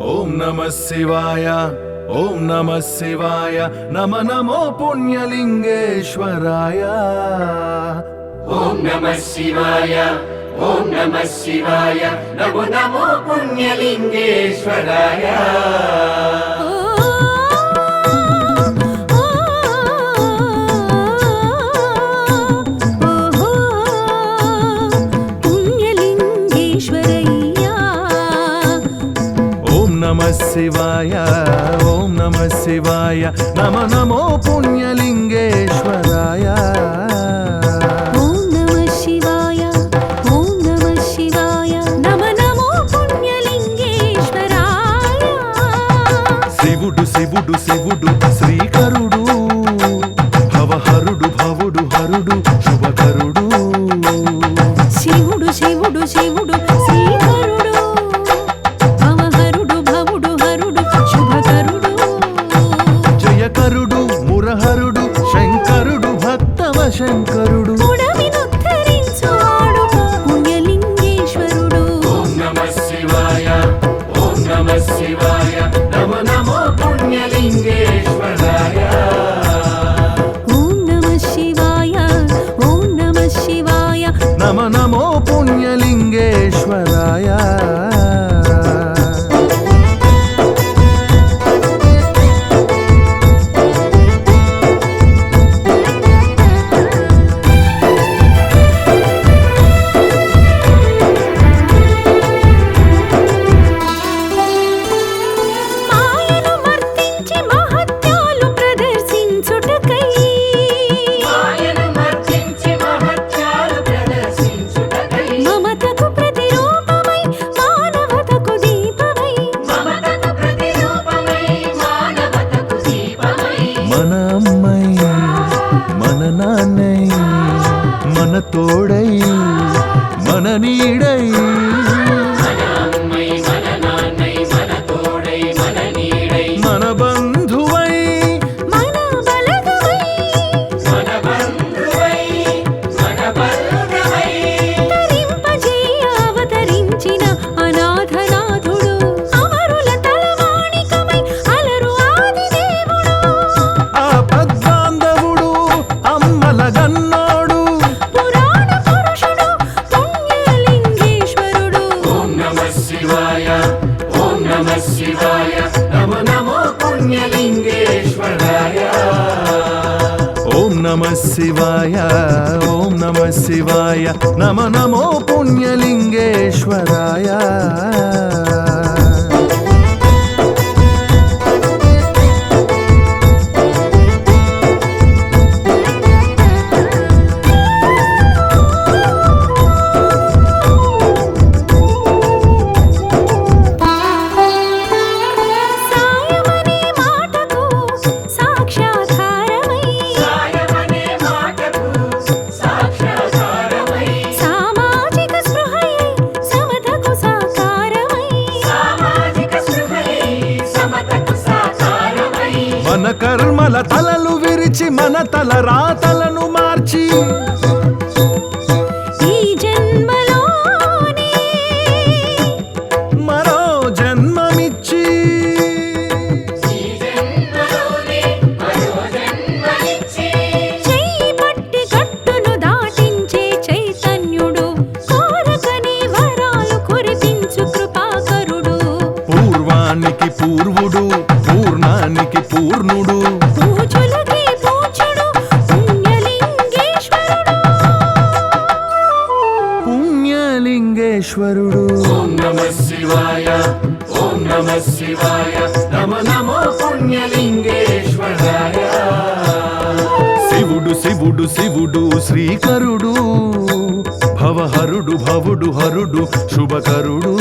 ॐ नमः शिवाय ॐ नमः शिवाय नम नमो पुण्यलिङ्गेश्वराय। ॐ नमः शिवाय ॐ नमः शिवाय नमो नमो पुण्यलिङ्गेश्वराय। శివాయ ఓం నమ శివాయ నమ నమో పుణ్యలింగేశ్వరాయ. శివాయ నమో నమో పుణ్యలింగేశ్వరాయ. ఓం నమ శివాయ ఓం నమ శివాయ. నమ నమో పుణ్యలింగేశ్వరాయ. తోడై మన ఓం నమ శివాయ నమో నమో పుణ్యలింగేశ్వరాయ ఓం నమ శివాయ ఓం నమ శివాయ నమ నమో మన కర్మల తలలు విరిచి మన తల రాతలను మార్చి. ఈ మరో జన్మమిచ్చి. చెయ్యి పట్టి కట్టును దాటించే చైతన్యుడు కోరకనే వరాలు కురిపించు కృపాకరుడు. పూర్వానికి పూర్వుడు పూర్ణుడు. పుణ్యలింగేశ్వరుడు. పుణ్యలింగేశ్వరుడు. ఓం నమ శివాయ ఓం నమ శివాయ నమో నమో పుణ్యలింగేశ్వరాయ. శివుడు శివుడు శివుడు శ్రీకరుడు భవహరుడు భవుడు హరుడు శుభకరుడు.